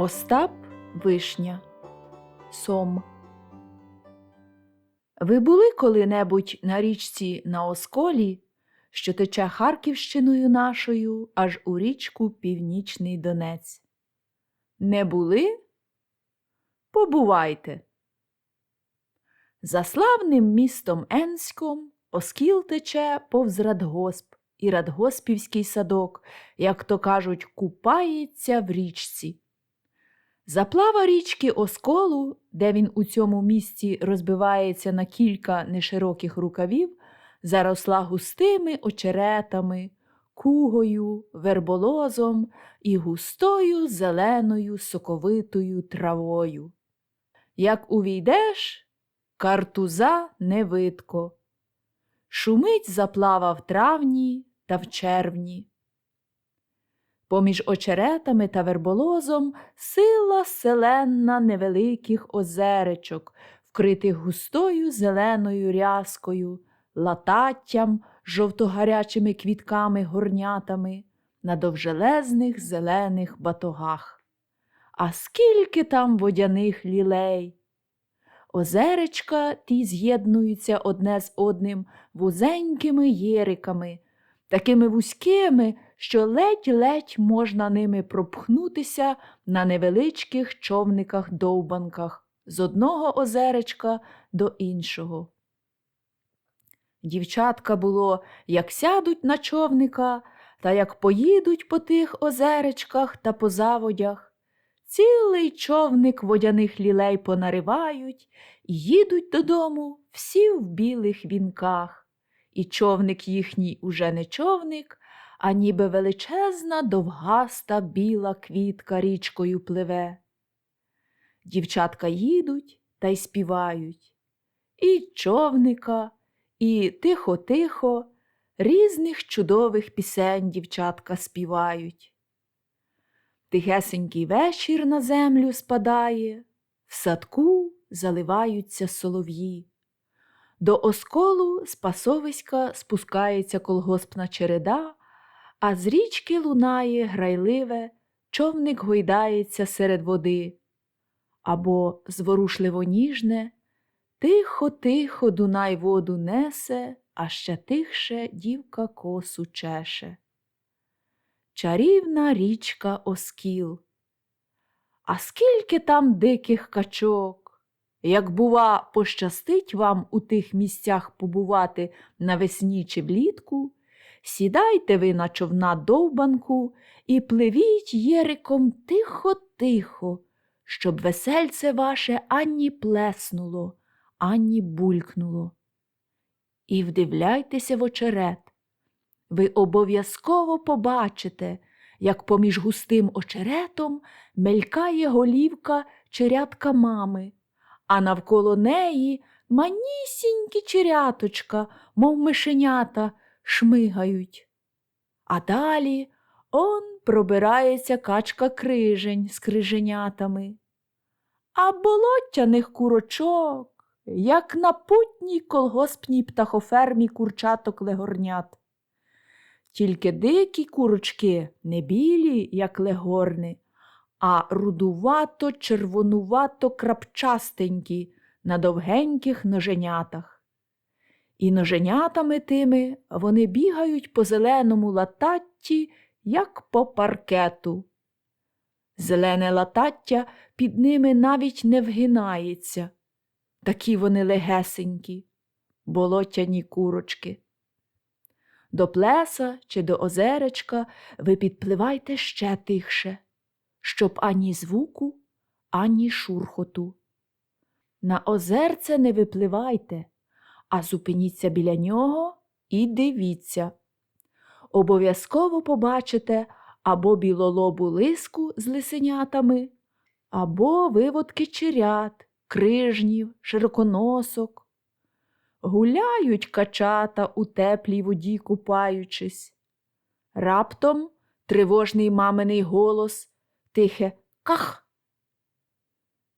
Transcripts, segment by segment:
Остап Вишня Сом. Ви були коли-небудь на річці на Осколі, що тече Харківщиною нашою аж у річку Північний Донець? Не були? Побувайте. За славним містом Енськом Оскіл тече повз радгосп, і радгоспівський садок, як то кажуть, купається в річці. Заплава річки Осколу, де він у цьому місці розбивається на кілька нешироких рукавів, заросла густими очеретами, кугою, верболозом і густою зеленою соковитою травою. Як увійдеш, картуза не видко. Шумить заплава в травні та в червні. Поміж очеретами та верболозом сила селенна невеликих озеречок, вкритих густою зеленою рязкою, лататтям, жовтогарячими квітками горнятами на довжелезних зелених батогах. А скільки там водяних лілей! Озеречка ті з'єднуються одне з одним вузенькими єриками, такими вузькими, що ледь-ледь можна ними пропхнутися на невеличких човниках-довбанках з одного озеречка до іншого. Дівчатка було, як сядуть на човника та як поїдуть по тих озеречках та по заводях, цілий човник водяних лілей понаривають і їдуть додому всі в білих вінках, і човник їхній уже не човник, а ніби величезна довгаста біла квітка річкою пливе. Дівчатка їдуть та й співають. І човника, і тихо-тихо різних чудових пісень дівчатка співають. Тихесенький вечір на землю спадає, в садку заливаються солов'ї. До осколу з пасовиська спускається колгоспна череда, а з річки лунає грайливе, човник гойдається серед води. Або зворушливо ніжне, тихо-тихо Дунай воду несе, а ще тихше дівка косу чеше. Чарівна річка Оскіл. А скільки там диких качок? Як, бува, пощастить вам у тих місцях побувати навесні чи влітку, сідайте ви на човна довбанку і пливіть єриком тихо-тихо, щоб весельце ваше ані плеснуло, ані булькнуло. І вдивляйтеся в очерет. Ви обов'язково побачите, як поміж густим очеретом мелькає голівка черятка мами, а навколо неї манісінькі черяточка, мов мишенята, шмигають. А далі он пробирається качка крижень з криженятами. А болотяних курочок, як на путній колгоспній птахофермі курчаток легорнят. Тільки дикі курочки не білі, як легорни, а рудувато червонувато крапчастенькі на довгеньких ноженятах. І ноженятами тими вони бігають по зеленому лататті, як по паркету. Зелене латаття під ними навіть не вгинається. Такі вони легесенькі, болотяні курочки. До плеса чи до озеречка ви підпливайте ще тихше, щоб ані звуку, ані шурхоту. На озерце не випливайте, а зупиніться біля нього і дивіться. Обов'язково побачите або білолобу лиску з лисенятами, або виводки черят, крижнів, широконосок. Гуляють качата у теплій воді купаючись. Раптом тривожний маминий голос, тихе ках.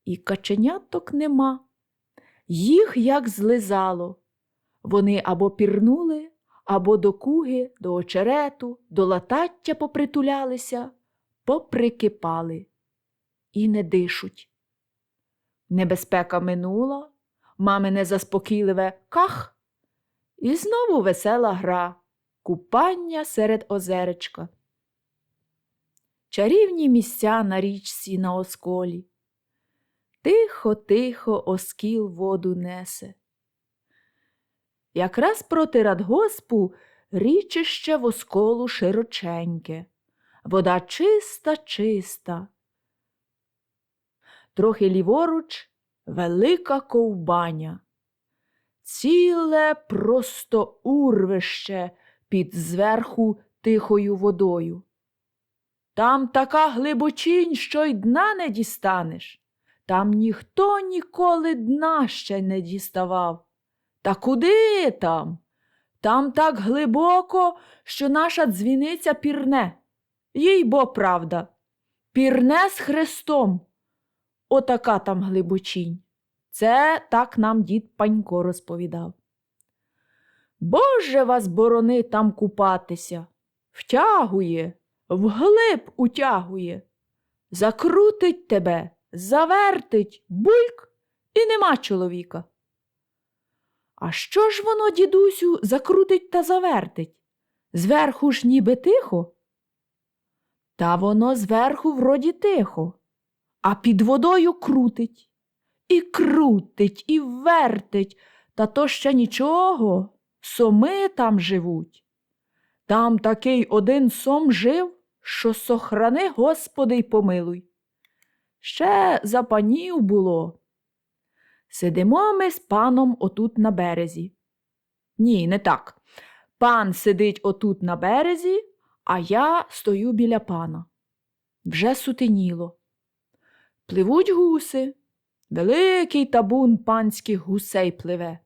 І каченяток нема. Їх як злизало. Вони або пірнули, або до куги, до очерету, до латаття попритулялися, поприкипали. і не дишуть. Небезпека минула, мамине заспокійливе ках, і знову весела гра, купання серед озеречка. Чарівні місця на річці на осколі. Тихо, тихо оскіл воду несе. Якраз проти радгоспу річище восколу широченьке, вода чиста, чиста. Трохи ліворуч велика ковбаня, ціле просто урвище під зверху тихою водою. Там така глибочинь, що й дна не дістанеш. Там ніхто ніколи дна ще не діставав. Та куди там? Там так глибоко, що наша дзвіниця пірне. Їй бо правда. Пірне з хрестом. Отака там глибочінь. Це так нам дід Панько розповідав. Боже вас борони там купатися. Втягує, вглиб утягує, закрутить тебе, завертить, бульк, і нема чоловіка. А що ж воно, дідусю, закрутить та завертить? Зверху ж ніби тихо? Та воно зверху вроді тихо, а під водою крутить. І крутить, і вертить, та то ще нічого, соми там живуть. Там такий один сом жив, що сохрани, Господи, й помилуй. Ще за панів було. Сидимо ми з паном отут на березі. Ні, не так. Пан сидить отут на березі, а я стою біля пана. Вже сутеніло. Пливуть гуси, великий табун панських гусей пливе.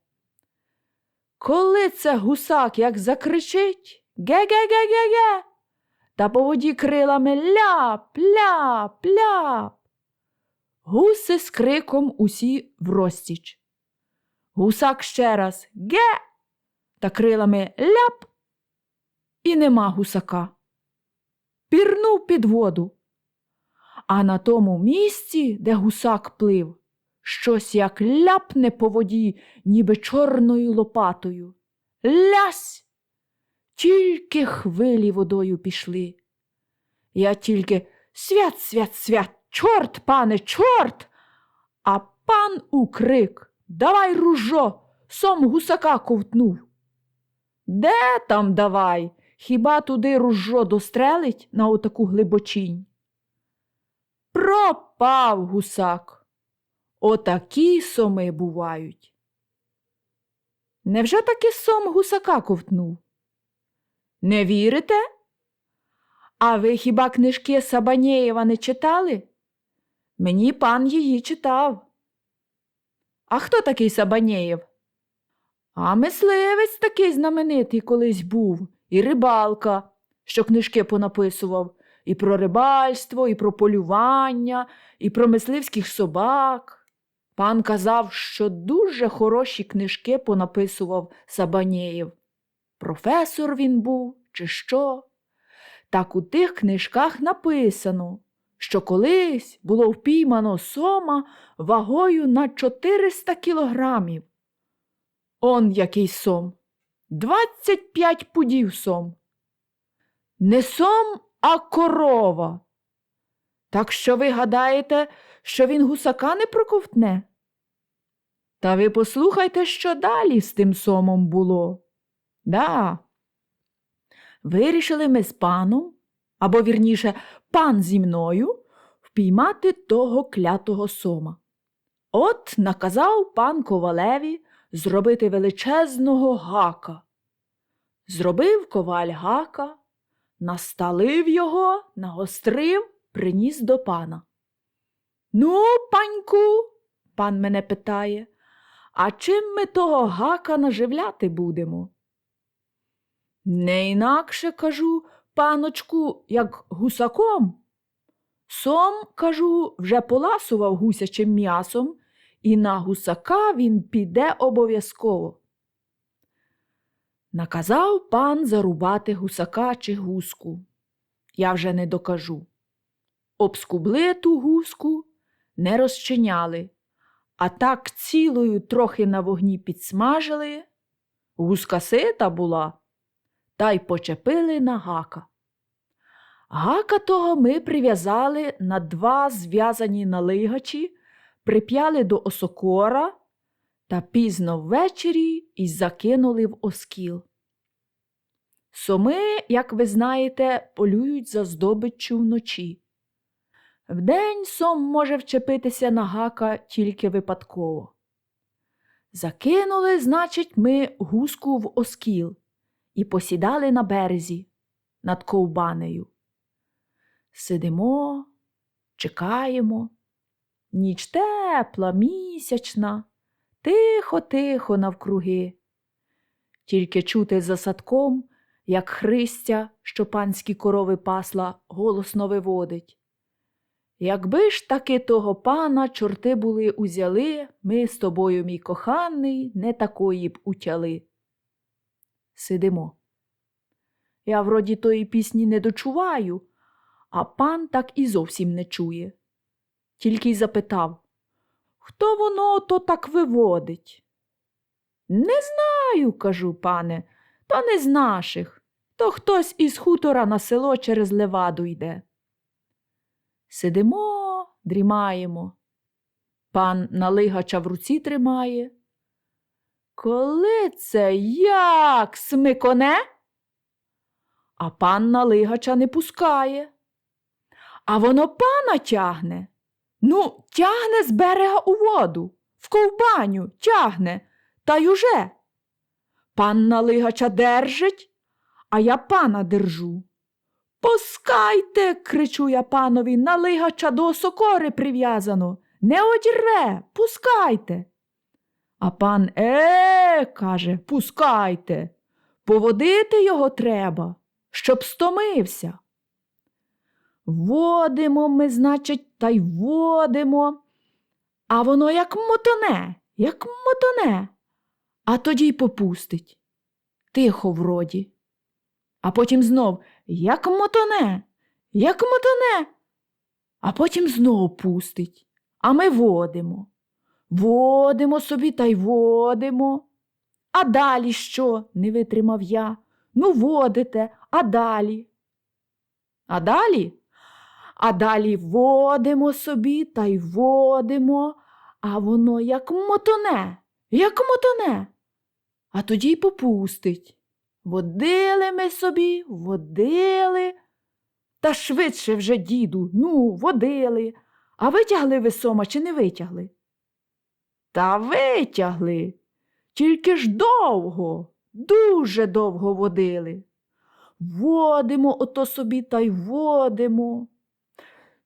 Коли це гусак як закричить ге-ге-ге-ге-ге, та по воді крилами ляп, ляп, ляп. Гуси з криком усі врозтіч. Гусак ще раз ге, та крилами ляп, і нема гусака. Пірнув під воду. А на тому місці, де гусак плив, щось як ляпне по воді, ніби чорною лопатою. Лясь! Тільки хвилі водою пішли. Я тільки свят, свят, свят, чорт, пане, чорт. А пан у крик Давай ружо, сом гусака ковтнув. Де там давай? Хіба туди ружо дострелить на отаку глибочінь? Пропав гусак. Отакі соми бувають. Невже таки сом гусака ковтнув? Не вірите? А ви хіба книжки Сабанєєва не читали? Мені пан її читав. А хто такий Сабанєєв? А мисливець такий знаменитий колись був, і рибалка, що книжки понаписував, і про рибальство, і про полювання, і про мисливських собак. Пан казав, що дуже хороші книжки понаписував Сабанєєв. Професор він був, чи що? Так у тих книжках написано, що колись було впіймано сома вагою на 400 кілограмів. Он який сом. 25 пудів сом. Не сом, а корова. Так що ви гадаєте, що він гусака не проковтне? Та ви послухайте, що далі з тим сомом було. Да. Вирішили ми з паном, або вірніше, пан зі мною, впіймати того клятого сома. От наказав пан ковалеві зробити величезного гака. Зробив коваль гака, насталив його, нагострив, приніс до пана. Ну, паньку, пан мене питає, а чим ми того гака наживляти будемо? Не інакше, кажу, паночку, як гусаком. Сом, кажу, вже поласував гусячим м'ясом, і на гусака він піде обов'язково. Наказав пан зарубати гусака чи гуску. Я вже не докажу. обскубли ту гуску, не розчиняли, а так цілою трохи на вогні підсмажили. Гуска сита була, та й почепили на гака. Гака того ми прив'язали на два зв'язані налигачі, прип'яли до осокора та пізно ввечері і закинули в оскіл. Соми, як ви знаєте, полюють за здобиччю вночі. Вдень сом може вчепитися на гака тільки випадково. Закинули, значить, ми гуску в оскіл і посідали на березі над ковбанею. Сидимо, чекаємо. Ніч тепла, місячна, тихо-тихо навкруги. Тільки чути за садком, як Христя, що панські корови пасла, голосно виводить. Якби ж таки того пана чорти були узяли, ми з тобою, мій коханий, не такої б утяли. Сидимо. Я вроді тої пісні не дочуваю, а пан так і зовсім не чує. Тільки й запитав, хто воно то так виводить? Не знаю, кажу, пане, то не з наших, то хтось із хутора на село через леваду йде. Сидимо, дрімаємо. Пан налигача в руці тримає. Коли це як смиконе? А пан налигача не пускає. А воно пана тягне. Ну, тягне з берега у воду, в ковбаню тягне, та й уже. Пан налигача держить, а я пана держу. Пускайте, кричу я панові, налигача до сокори прив'язано. Не одірре, пускайте. А пан е, каже, пускайте. Поводити його треба, щоб стомився. Водимо ми, значить, та й водимо. А воно як мотоне, як мотоне, а тоді й попустить. Тихо вроді. А потім знов як мотоне, як мотоне, а потім знов пустить. А ми водимо. Водимо собі та й водимо. А далі що? не витримав я. Ну, водите, а далі. А далі? А далі водимо собі та й водимо, а воно як мотоне, як мотоне, а тоді й попустить. Водили ми собі, водили. Та швидше вже, діду, ну, водили. А витягли ви сома чи не витягли? Та витягли. Тільки ж довго, дуже довго водили. Водимо ото собі та й водимо.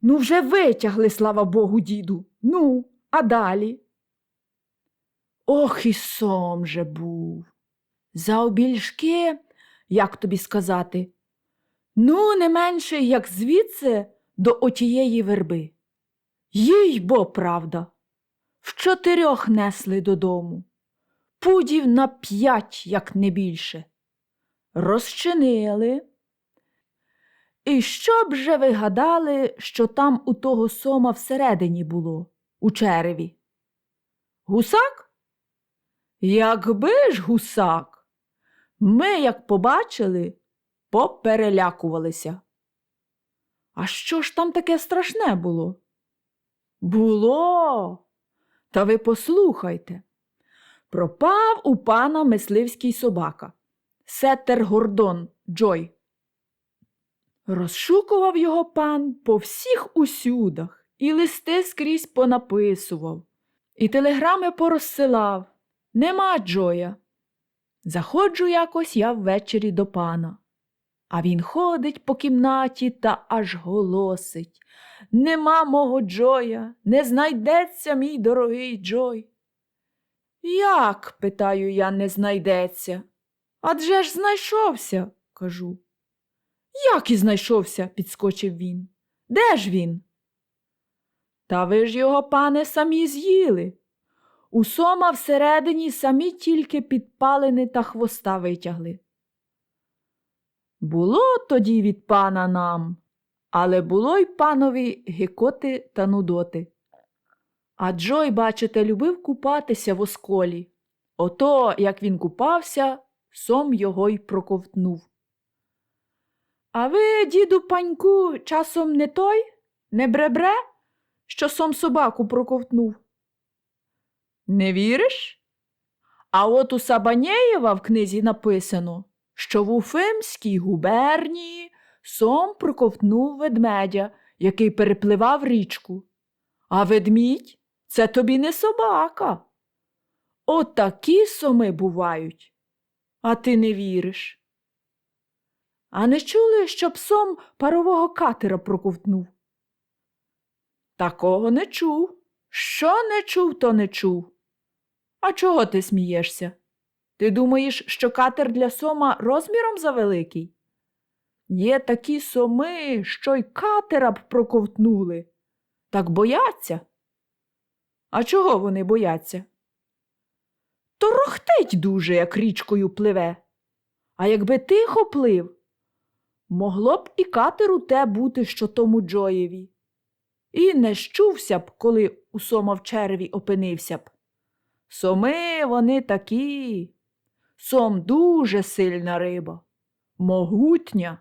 Ну, вже витягли, слава Богу, діду. Ну, а далі? Ох, і сом же був. За обільшки, як тобі сказати, ну, не менше, як звідси до отієї верби. Їй бо правда. В чотирьох несли додому, пудів на п'ять, як не більше. Розчинили. І що б же ви гадали, що там у того сома всередині було, у череві? Гусак? Якби ж гусак, ми, як побачили, поперелякувалися. А що ж там таке страшне було? Було. Та ви послухайте. Пропав у пана мисливський собака, Сеттер Гордон Джой. Розшукував його пан по всіх усюдах, і листи скрізь понаписував, і телеграми порозсилав. Нема Джоя. Заходжу якось я ввечері до пана. А він ходить по кімнаті та аж голосить. Нема мого Джоя, не знайдеться мій дорогий Джой. Як, питаю я, не знайдеться? Адже ж знайшовся, кажу. Як і знайшовся, підскочив він. Де ж він? Та ви ж його, пане, самі з'їли. У сома всередині самі тільки підпалини та хвоста витягли. Було тоді від пана нам, Але було й панові гикоти та нудоти. А Джой, бачите, любив купатися в осколі. Ото, як він купався, сом його й проковтнув. А ви, діду паньку, часом не той, не бребре, що сом собаку проковтнув? Не віриш? А от у Сабанєєва в книзі написано, що в Уфимській губернії сом проковтнув ведмедя, який перепливав річку. А ведмідь це тобі не собака. От такі соми бувають, а ти не віриш. А не чули, щоб сом парового катера проковтнув? Такого не чув. Що не чув, то не чув. А чого ти смієшся? Ти думаєш, що катер для сома розміром завеликий? Є такі соми, що й катера б проковтнули. Так бояться. А чого вони бояться? То рохтить дуже, як річкою пливе. А якби тихо плив, могло б і катеру те бути, що тому Джоєві. І не щувся б, коли у сома в череві опинився б. Соми вони такі. Сом дуже сильна риба, могутня.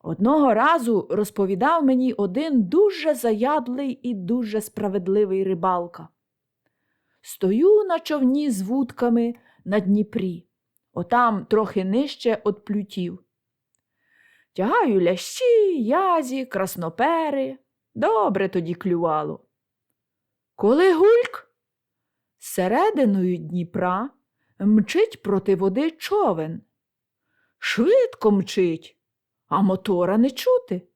Одного разу розповідав мені один дуже заядлий і дуже справедливий рибалка. Стою на човні з вудками на Дніпрі, отам трохи нижче од плютів. Тягаю лящі, язі, краснопери. Добре тоді клювало. Коли гульк серединою Дніпра мчить проти води човен. Швидко мчить, а мотора не чути.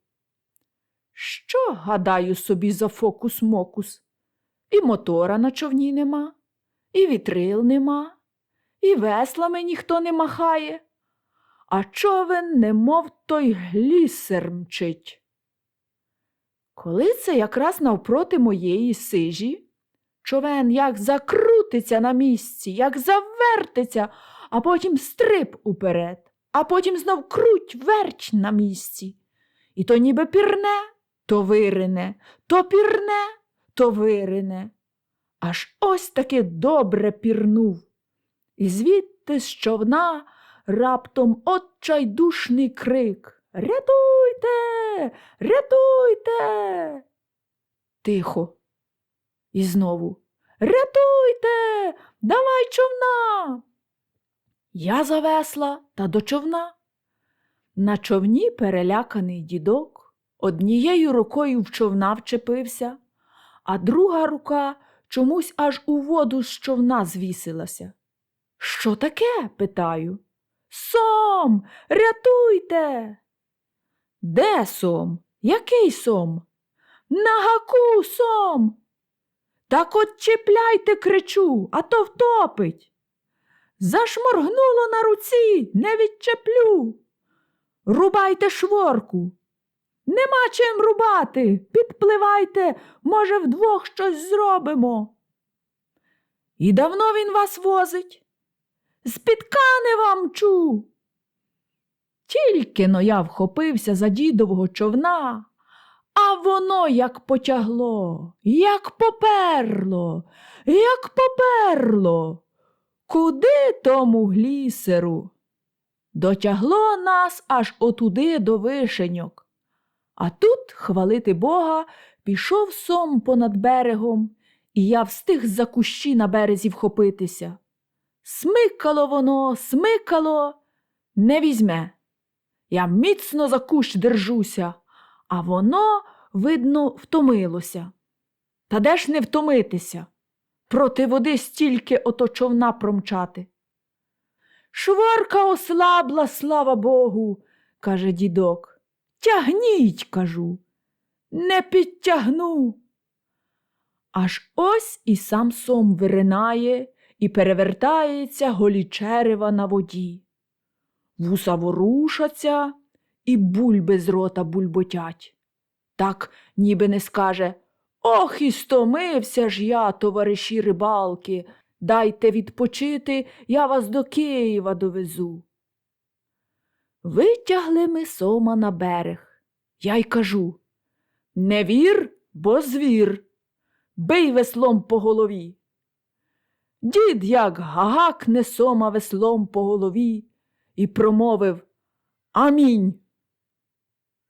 Що, гадаю собі, за фокус-мокус? І мотора на човні нема, і вітрил нема, і веслами ніхто не махає, а човен, немов той глісер мчить. Коли це якраз навпроти моєї сижі, човен як закрутиться на місці, як завертиться, а потім стрип уперед, а потім знов круть верч на місці. І то ніби пірне, то вирине, то пірне, то вирине. Аж ось таки добре пірнув. І звідти з човна раптом отчайдушний крик Рятуйте, рятуйте. Тихо. І знову Рятуйте, давай човна. Я завесла та до човна. На човні переляканий дідок однією рукою в човна вчепився, а друга рука чомусь аж у воду з човна звісилася. Що таке? питаю. Сом, рятуйте. Де сом? Який сом? На гаку сом. Так от чіпляйте, кричу, а то втопить. Зашморгнуло на руці, не відчеплю. Рубайте шворку. Нема чим рубати. Підпливайте, може, вдвох щось зробимо. І давно він вас возить? З-під Канева мчу. Тільки но я вхопився за дідового човна, а воно як потягло, як поперло, як поперло. Куди тому глісеру? Дотягло нас аж отуди до вишеньок. А тут, хвалити Бога, пішов сом понад берегом, і я встиг за кущі на березі вхопитися. Смикало воно, смикало, не візьме. Я міцно за кущ держуся, а воно, видно, втомилося. Та де ж не втомитися? Проти води стільки ото човна промчати. Шворка ослабла, слава Богу, каже дідок. Тягніть, кажу, не підтягну. Аж ось і сам сом виринає і перевертається голі черева на воді. Вуса ворушаться, і бульби з рота бульботять. Так ніби не скаже Ох, і стомився ж я, товариші рибалки, дайте відпочити, я вас до Києва довезу. Витягли ми сома на берег, Я й кажу не вір, бо звір, бий веслом по голові. Дід як гагакне сома веслом по голові і промовив Амінь.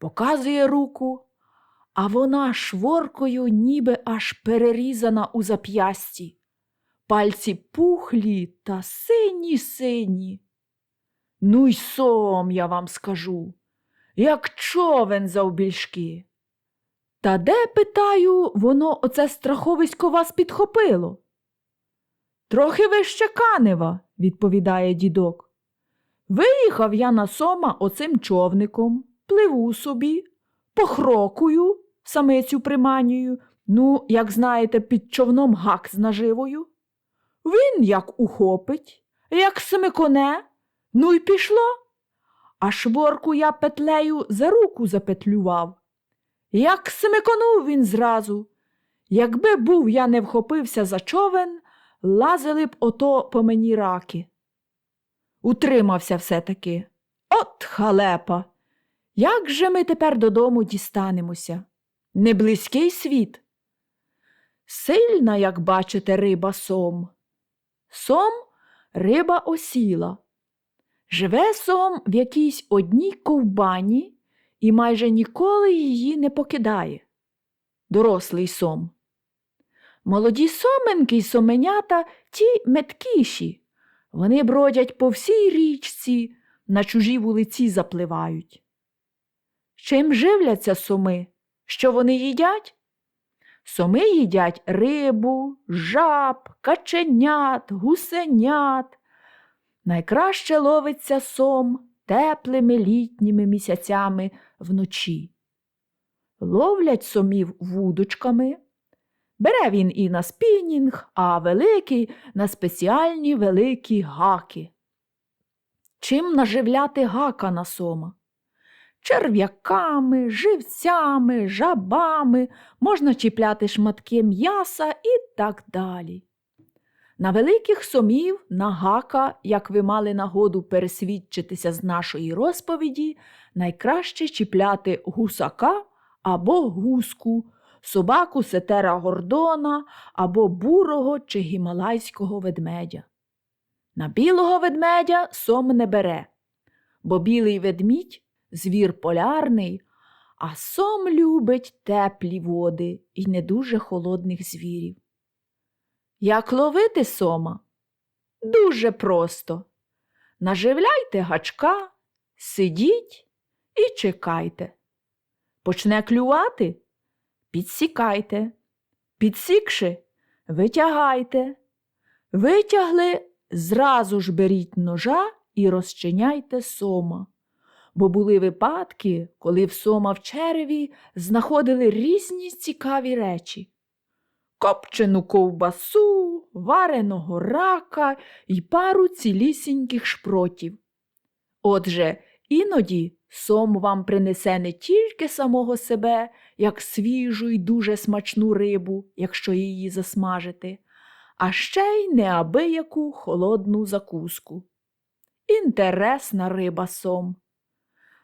Показує руку, а вона шворкою ніби аж перерізана у зап'ясті. Пальці пухлі та сині сині. Ну й сом, я вам скажу, як човен завбільшки. Та де, питаю, воно оце страховисько вас підхопило? Трохи вище Канева, відповідає дідок. Виїхав я на сома оцим човником, пливу собі, похрокую, самицю приманюю, ну, як знаєте, під човном гак з наживою. Він як ухопить, як смиконе, ну й пішло. А шворку я петлею за руку запетлював. Як смиконув він зразу. Якби був я не вхопився за човен, лазили б ото по мені раки. Утримався все-таки. От халепа! Як же ми тепер додому дістанемося? Не близький світ. Сильна, як бачите, риба сом. Сом риба осіла. Живе сом в якійсь одній ковбані і майже ніколи її не покидає. Дорослий сом. Молоді соменки й соменята ті меткіші. Вони бродять по всій річці, на чужі вулиці запливають. Чим живляться соми? Що вони їдять? Соми їдять рибу, жаб, каченят, гусенят. Найкраще ловиться сом теплими літніми місяцями вночі. Ловлять сомів вудочками. Бере він і на спінінг, а великий на спеціальні великі гаки. Чим наживляти гака на сома? Черв'яками, живцями, жабами, можна чіпляти шматки м'яса і так далі. На великих сомів, на гака, як ви мали нагоду пересвідчитися з нашої розповіді, найкраще чіпляти гусака або гуску, собаку сетера гордона або бурого чи гімалайського ведмедя. На білого ведмедя сом не бере, бо білий ведмідь звір полярний, а сом любить теплі води і не дуже холодних звірів. Як ловити сома? Дуже просто. Наживляйте гачка, сидіть і чекайте. Почне клювати? Підсікайте. Підсікши, витягайте. Витягли, зразу ж беріть ножа і розчиняйте сома. Бо були випадки, коли в сома в череві знаходили різні цікаві речі копчену ковбасу, вареного рака і пару цілісіньких шпротів. Отже, іноді сом вам принесе не тільки самого себе, як свіжу і дуже смачну рибу, якщо її засмажити, а ще й неабияку холодну закуску. Інтересна риба сом.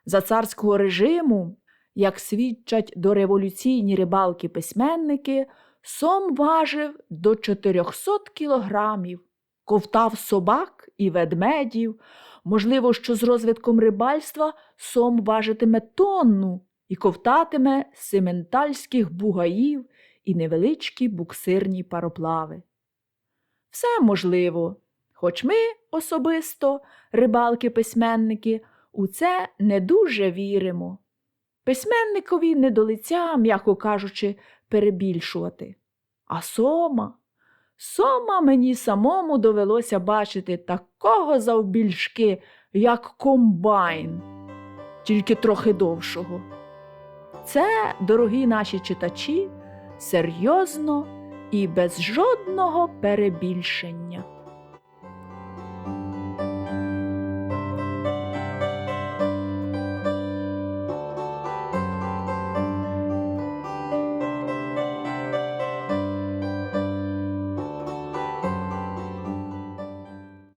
За царського режиму, як свідчать дореволюційні рибалки-письменники, Сом важив до 400 кілограмів, ковтав собак і ведмедів. Можливо, що з розвитком рибальства сом важитиме тонну і ковтатиме сементальських бугаїв і невеличкі буксирні пароплави. Все можливо, хоч ми особисто, рибалки-письменники, у це не дуже віримо. Письменникові не до лиця, м'яко кажучи, перебільшувати. А сома, сома мені самому довелося бачити такого завбільшки, як комбайн, тільки трохи довшого. Це, дорогі наші читачі, серйозно і без жодного перебільшення.